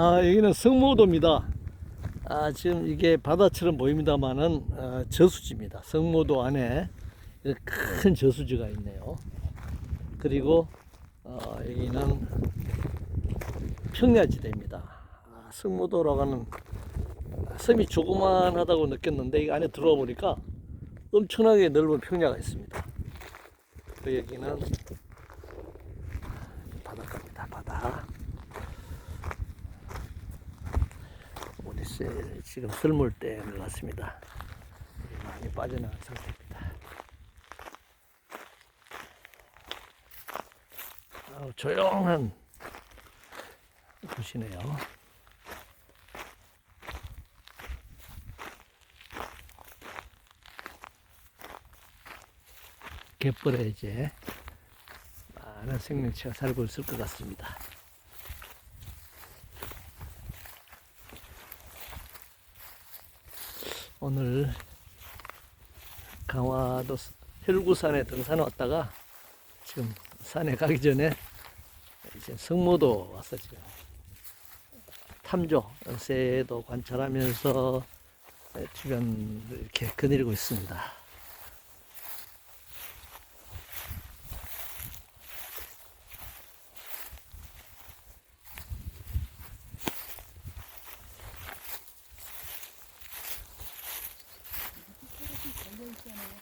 아, 여기는 성모도입니다. 아, 지금 이게 바다처럼 보입니다만은 어, 저수지입니다. 성모도 안에 큰 저수지가 있네요. 그리고 어, 여기는 평야지대입니다. 아, 성모도라고 하는 섬이 조그만하다고 느꼈는데 이 안에 들어와 보니까 엄청나게 넓은 평야가 있습니다. 그 여기는 바닷가입니다. 바다. 새- 지금 설물 때인 것 같습니다. 많이 빠져나간 상태입니다. 아우, 조용한 곳이네요. 갯벌에 이제 많은 생명체가 살고 있을 것 같습니다. 오늘 강화도 스- 혈구산에 등산 왔다가 지금 산에 가기 전에 이제 성모도 와서 지금 탐조 새도 관찰하면서 주변 이렇게 거닐고 있습니다. channel.